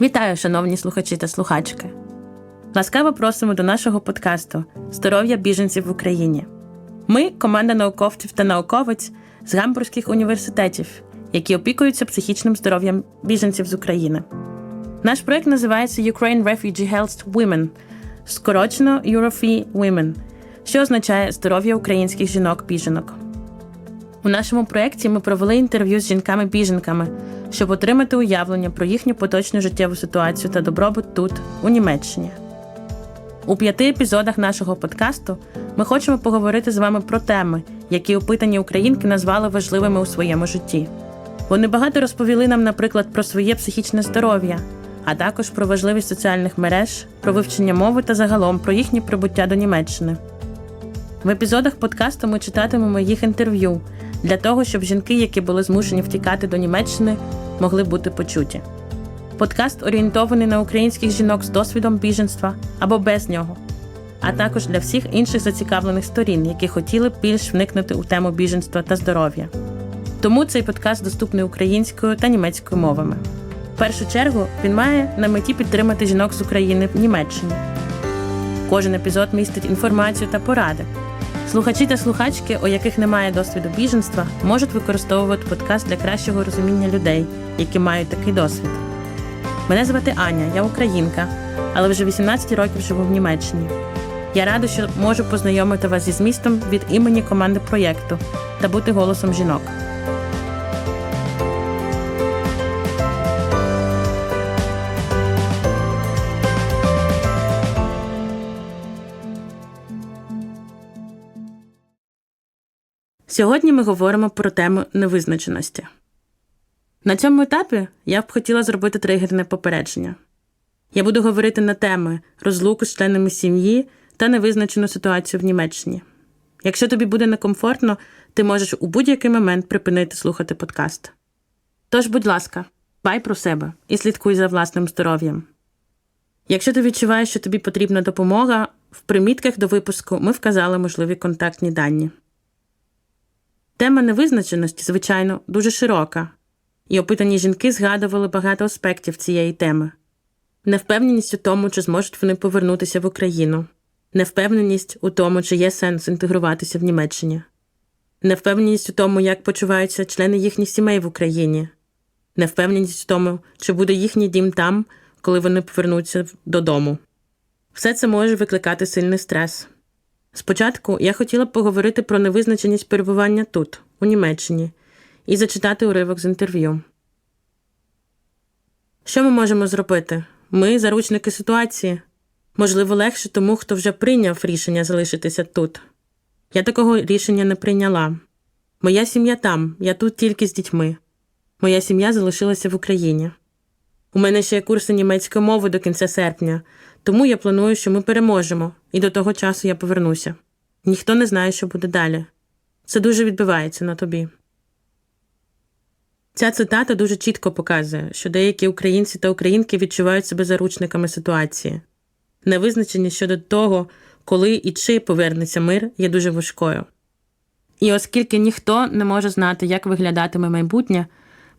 Вітаю, шановні слухачі та слухачки. Ласкаво просимо до нашого подкасту Здоров'я біженців в Україні. Ми команда науковців та науковець з гамбурзьких університетів, які опікуються психічним здоров'ям біженців з України. Наш проект називається Ukraine Refugee Health Women, скорочено Eurofee Women, що означає здоров'я українських жінок-біженок. У нашому проєкті ми провели інтерв'ю з жінками-біженками, щоб отримати уявлення про їхню поточну життєву ситуацію та добробут тут, у Німеччині. У п'яти епізодах нашого подкасту ми хочемо поговорити з вами про теми, які опитані українки назвали важливими у своєму житті. Вони багато розповіли нам, наприклад, про своє психічне здоров'я, а також про важливість соціальних мереж, про вивчення мови та загалом про їхнє прибуття до Німеччини. В епізодах подкасту ми читатимемо їх інтерв'ю для того, щоб жінки, які були змушені втікати до Німеччини, могли бути почуті. Подкаст орієнтований на українських жінок з досвідом біженства або без нього, а також для всіх інших зацікавлених сторін, які хотіли б більш вникнути у тему біженства та здоров'я. Тому цей подкаст доступний українською та німецькою мовами. В першу чергу він має на меті підтримати жінок з України в Німеччині. Кожен епізод містить інформацію та поради. Слухачі та слухачки, у яких немає досвіду біженства, можуть використовувати подкаст для кращого розуміння людей, які мають такий досвід. Мене звати Аня, я українка, але вже 18 років живу в Німеччині. Я рада, що можу познайомити вас зі змістом від імені команди проєкту та бути голосом жінок. Сьогодні ми говоримо про тему невизначеності. На цьому етапі я б хотіла зробити тригерне попередження. Я буду говорити на теми розлуку з членами сім'ї та невизначену ситуацію в Німеччині. Якщо тобі буде некомфортно, ти можеш у будь-який момент припинити слухати подкаст. Тож, будь ласка, дбай про себе і слідкуй за власним здоров'ям. Якщо ти відчуваєш, що тобі потрібна допомога, в примітках до випуску ми вказали можливі контактні дані. Тема невизначеності, звичайно, дуже широка, і опитані жінки згадували багато аспектів цієї теми: невпевненість у тому, чи зможуть вони повернутися в Україну, невпевненість у тому, чи є сенс інтегруватися в Німеччині, невпевненість у тому, як почуваються члени їхніх сімей в Україні, невпевненість у тому, чи буде їхній дім там, коли вони повернуться додому. Все це може викликати сильний стрес. Спочатку я хотіла б поговорити про невизначеність перебування тут, у Німеччині, і зачитати уривок з інтерв'ю. Що ми можемо зробити? Ми заручники ситуації. Можливо, легше тому, хто вже прийняв рішення залишитися тут. Я такого рішення не прийняла. Моя сім'я там, я тут тільки з дітьми. Моя сім'я залишилася в Україні. У мене ще є курси німецької мови до кінця серпня, тому я планую, що ми переможемо, і до того часу я повернуся. Ніхто не знає, що буде далі. Це дуже відбивається на тобі. Ця цитата дуже чітко показує, що деякі українці та українки відчувають себе заручниками ситуації. Невизначеність щодо того, коли і чи повернеться мир, є дуже важкою. І оскільки ніхто не може знати, як виглядатиме майбутнє,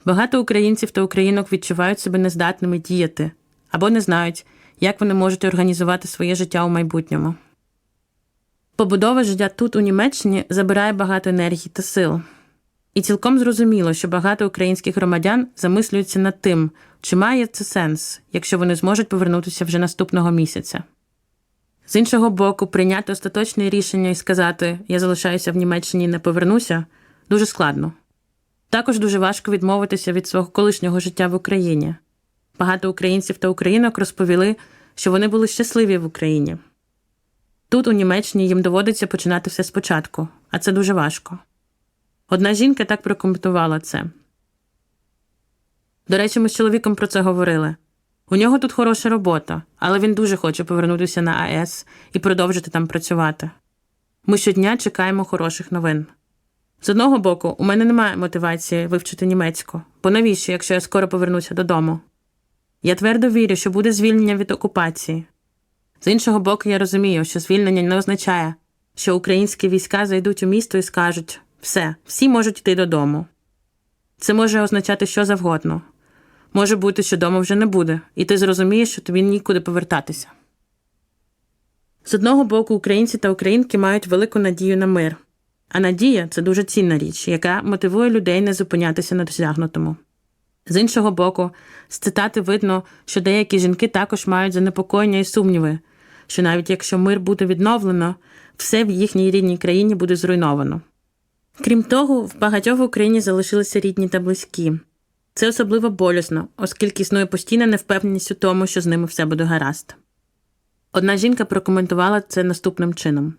багато українців та українок відчувають себе нездатними діяти або не знають, як вони можуть організувати своє життя у майбутньому. Побудова життя тут, у Німеччині, забирає багато енергії та сил. І цілком зрозуміло, що багато українських громадян замислюються над тим, чи має це сенс, якщо вони зможуть повернутися вже наступного місяця. З іншого боку, прийняти остаточне рішення і сказати Я залишаюся в Німеччині і не повернуся дуже складно. Також дуже важко відмовитися від свого колишнього життя в Україні. Багато українців та українок розповіли, що вони були щасливі в Україні. Тут, у Німеччині, їм доводиться починати все спочатку, а це дуже важко. Одна жінка так прокоментувала це. До речі, ми з чоловіком про це говорили. У нього тут хороша робота, але він дуже хоче повернутися на АЕС і продовжити там працювати. Ми щодня чекаємо хороших новин. З одного боку, у мене немає мотивації вивчити німецьку, бо навіщо, якщо я скоро повернуся додому? Я твердо вірю, що буде звільнення від окупації. З іншого боку, я розумію, що звільнення не означає, що українські війська зайдуть у місто і скажуть все, всі можуть йти додому. Це може означати що завгодно. Може бути, що дома вже не буде, і ти зрозумієш, що тобі нікуди повертатися. З одного боку, українці та українки мають велику надію на мир, а надія це дуже цінна річ, яка мотивує людей не зупинятися на досягнутому. З іншого боку, з цитати видно, що деякі жінки також мають занепокоєння і сумніви, що навіть якщо мир буде відновлено, все в їхній рідній країні буде зруйновано. Крім того, в багатьох в Україні залишилися рідні та близькі. Це особливо болісно, оскільки існує постійна невпевненість у тому, що з ними все буде гаразд. Одна жінка прокоментувала це наступним чином: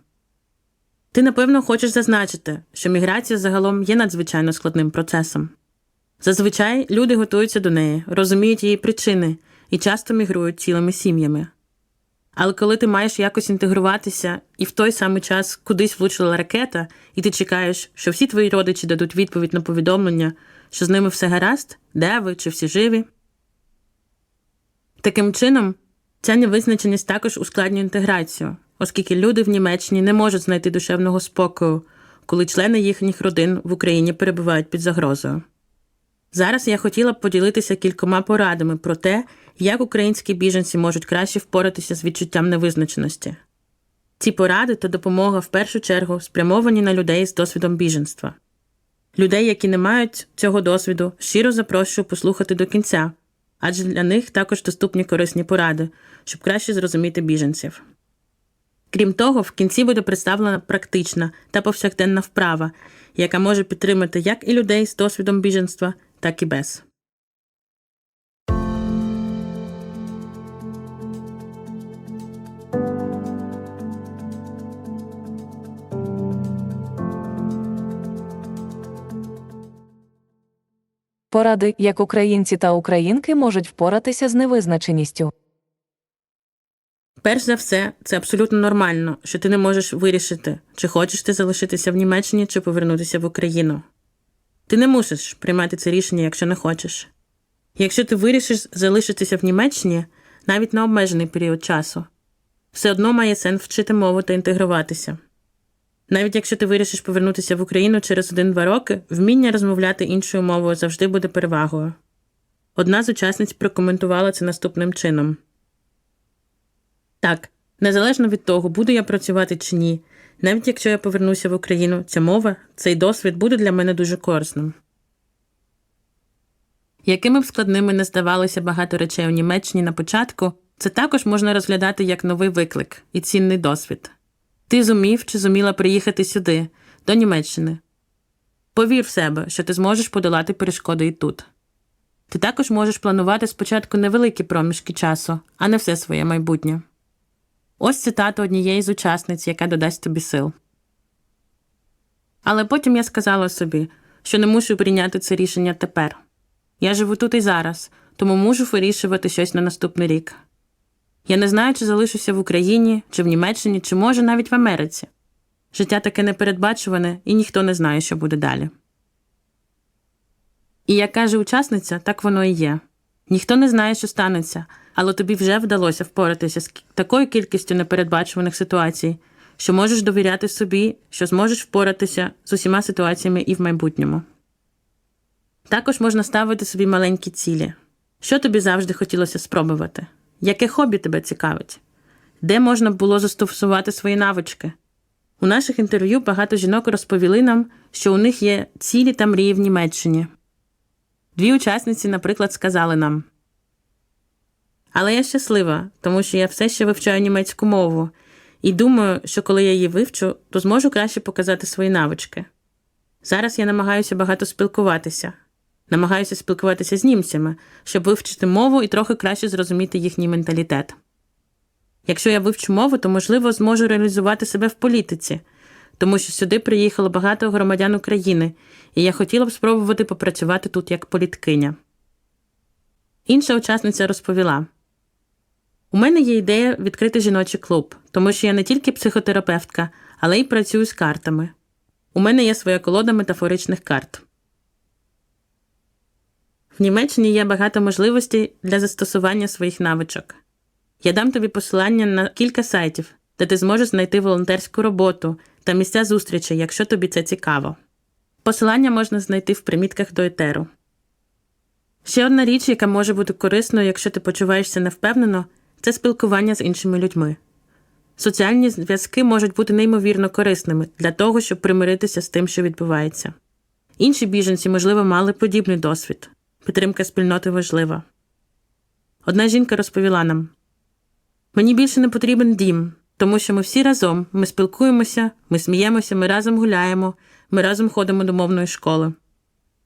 Ти, напевно, хочеш зазначити, що міграція загалом є надзвичайно складним процесом. Зазвичай люди готуються до неї, розуміють її причини і часто мігрують цілими сім'ями. Але коли ти маєш якось інтегруватися, і в той самий час кудись влучила ракета, і ти чекаєш, що всі твої родичі дадуть відповідь на повідомлення, що з ними все гаразд, де ви чи всі живі. Таким чином, ця невизначеність також ускладнює інтеграцію, оскільки люди в Німеччині не можуть знайти душевного спокою, коли члени їхніх родин в Україні перебувають під загрозою. Зараз я хотіла б поділитися кількома порадами про те, як українські біженці можуть краще впоратися з відчуттям невизначеності. Ці поради та допомога в першу чергу спрямовані на людей з досвідом біженства. Людей, які не мають цього досвіду, щиро запрошую послухати до кінця, адже для них також доступні корисні поради, щоб краще зрозуміти біженців. Крім того, в кінці буде представлена практична та повсякденна вправа, яка може підтримати як і людей з досвідом біженства, так і без. Поради, як українці та українки можуть впоратися з невизначеністю. Перш за все, це абсолютно нормально, що ти не можеш вирішити, чи хочеш ти залишитися в Німеччині, чи повернутися в Україну. Ти не мусиш приймати це рішення, якщо не хочеш. Якщо ти вирішиш залишитися в Німеччині навіть на обмежений період часу, все одно має сенс вчити мову та інтегруватися. Навіть якщо ти вирішиш повернутися в Україну через один-два роки, вміння розмовляти іншою мовою завжди буде перевагою. Одна з учасниць прокоментувала це наступним чином. Так, незалежно від того, буду я працювати чи ні, навіть якщо я повернуся в Україну, ця мова, цей досвід буде для мене дуже корисним. Якими б складними не здавалося багато речей у Німеччині на початку, це також можна розглядати як новий виклик і цінний досвід. Ти зумів чи зуміла приїхати сюди, до Німеччини. Повір в себе, що ти зможеш подолати перешкоди і тут. Ти також можеш планувати спочатку невеликі проміжки часу, а не все своє майбутнє. Ось цитата однієї з учасниць, яка додасть тобі сил. Але потім я сказала собі, що не мушу прийняти це рішення тепер. Я живу тут і зараз, тому можу вирішувати щось на наступний рік. Я не знаю, чи залишуся в Україні, чи в Німеччині, чи може навіть в Америці. Життя таке непередбачуване, і ніхто не знає, що буде далі. І як каже учасниця, так воно і є. Ніхто не знає, що станеться, але тобі вже вдалося впоратися з такою кількістю непередбачуваних ситуацій, що можеш довіряти собі, що зможеш впоратися з усіма ситуаціями і в майбутньому. Також можна ставити собі маленькі цілі. Що тобі завжди хотілося спробувати? Яке хобі тебе цікавить? Де можна було застосувати свої навички? У наших інтерв'ю багато жінок розповіли нам, що у них є цілі та мрії в Німеччині. Дві учасниці, наприклад, сказали нам: Але я щаслива, тому що я все ще вивчаю німецьку мову, і думаю, що коли я її вивчу, то зможу краще показати свої навички. Зараз я намагаюся багато спілкуватися, намагаюся спілкуватися з німцями, щоб вивчити мову і трохи краще зрозуміти їхній менталітет. Якщо я вивчу мову, то, можливо, зможу реалізувати себе в політиці, тому що сюди приїхало багато громадян України, і я хотіла б спробувати попрацювати тут як політкиня. Інша учасниця розповіла: У мене є ідея відкрити жіночий клуб, тому що я не тільки психотерапевтка, але й працюю з картами. У мене є своя колода метафоричних карт. В Німеччині є багато можливостей для застосування своїх навичок. Я дам тобі посилання на кілька сайтів, де ти зможеш знайти волонтерську роботу та місця зустрічі, якщо тобі це цікаво. Посилання можна знайти в примітках до етеру. Ще одна річ, яка може бути корисною, якщо ти почуваєшся невпевнено, це спілкування з іншими людьми. Соціальні зв'язки можуть бути неймовірно корисними для того, щоб примиритися з тим, що відбувається. Інші біженці, можливо, мали подібний досвід. Підтримка спільноти важлива. Одна жінка розповіла нам: мені більше не потрібен дім, тому що ми всі разом, ми спілкуємося, ми сміємося, ми разом гуляємо, ми разом ходимо до мовної школи.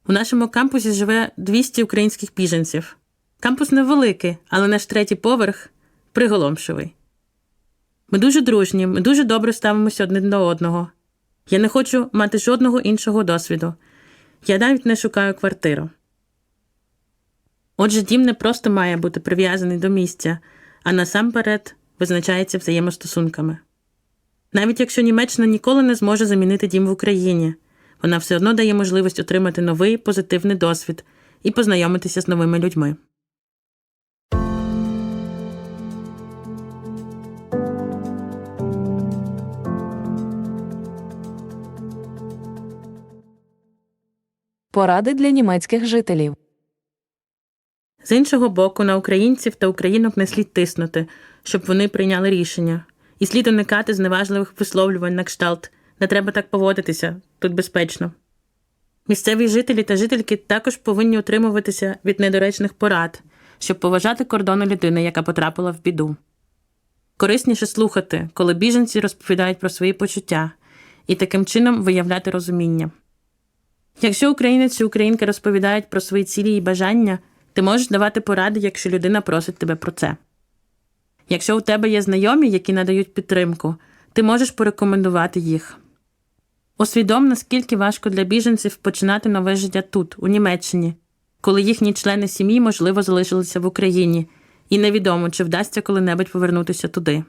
У нашому кампусі живе 200 українських біженців. Кампус невеликий, але наш третій поверх приголомшивий. Ми дуже дружні, ми дуже добре ставимося один до одного. Я не хочу мати жодного іншого досвіду. Я навіть не шукаю квартиру. Отже, дім не просто має бути прив'язаний до місця, а насамперед визначається взаємостосунками. Навіть якщо Німеччина ніколи не зможе замінити дім в Україні, вона все одно дає можливість отримати новий позитивний досвід і познайомитися з новими людьми. Поради для німецьких жителів. З іншого боку, на українців та українок не слід тиснути, щоб вони прийняли рішення, і слід уникати зневажливих висловлювань на кшталт не треба так поводитися, тут безпечно. Місцеві жителі та жительки також повинні утримуватися від недоречних порад, щоб поважати кордони людини, яка потрапила в біду. Корисніше слухати, коли біженці розповідають про свої почуття, і таким чином виявляти розуміння. Якщо українець чи українка розповідають про свої цілі і бажання, ти можеш давати поради, якщо людина просить тебе про це. Якщо у тебе є знайомі, які надають підтримку, ти можеш порекомендувати їх. Усвідом, наскільки важко для біженців починати нове життя тут, у Німеччині, коли їхні члени сім'ї, можливо, залишилися в Україні, і невідомо, чи вдасться коли-небудь повернутися туди.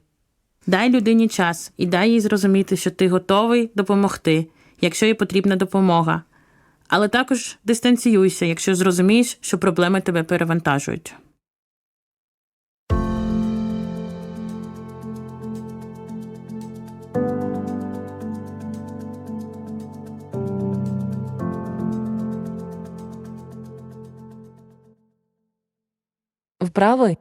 Дай людині час і дай їй зрозуміти, що ти готовий допомогти, якщо їй потрібна допомога. Але також дистанціюйся, якщо зрозумієш, що проблеми тебе перевантажують. Вправи.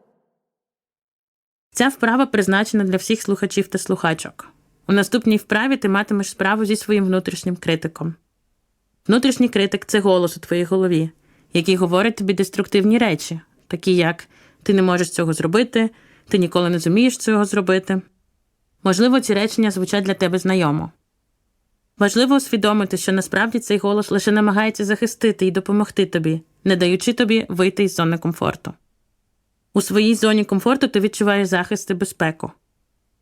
Ця вправа призначена для всіх слухачів та слухачок. У наступній вправі ти матимеш справу зі своїм внутрішнім критиком. Внутрішній критик це голос у твоїй голові, який говорить тобі деструктивні речі, такі як ти не можеш цього зробити, ти ніколи не зумієш цього зробити. Можливо, ці речення звучать для тебе знайомо. Важливо усвідомити, що насправді цей голос лише намагається захистити і допомогти тобі, не даючи тобі вийти із зони комфорту. У своїй зоні комфорту ти відчуваєш захист і безпеку.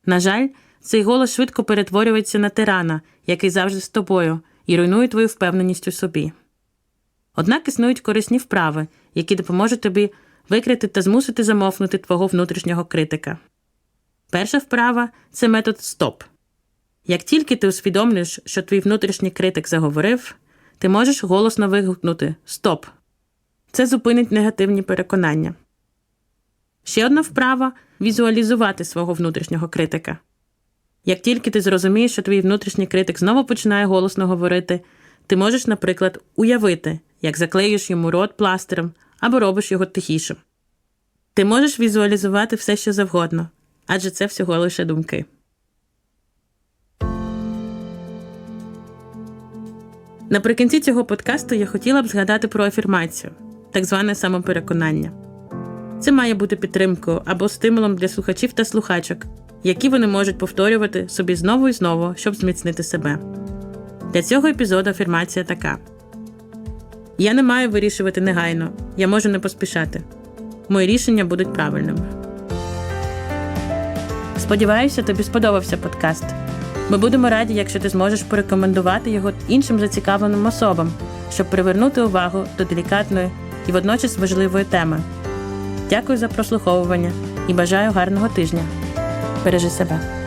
На жаль, цей голос швидко перетворюється на тирана, який завжди з тобою, і руйнує твою впевненість у собі. Однак існують корисні вправи, які допоможуть тобі викрити та змусити замовкнути твого внутрішнього критика. Перша вправа це метод стоп. Як тільки ти усвідомлюєш, що твій внутрішній критик заговорив, ти можеш голосно вигукнути Стоп. Це зупинить негативні переконання. Ще одна вправа візуалізувати свого внутрішнього критика. Як тільки ти зрозумієш, що твій внутрішній критик знову починає голосно говорити, ти можеш, наприклад, уявити, як заклеюєш йому рот пластирем або робиш його тихішим. Ти можеш візуалізувати все, що завгодно, адже це всього лише думки. Наприкінці цього подкасту я хотіла б згадати про афірмацію, так зване самопереконання. Це має бути підтримкою або стимулом для слухачів та слухачок, які вони можуть повторювати собі знову і знову, щоб зміцнити себе. Для цього епізоду афірмація така: Я не маю вирішувати негайно, я можу не поспішати. Мої рішення будуть правильними. Сподіваюся, тобі сподобався подкаст. Ми будемо раді, якщо ти зможеш порекомендувати його іншим зацікавленим особам, щоб привернути увагу до делікатної і водночас важливої теми. Дякую за прослуховування і бажаю гарного тижня. Бережи себе.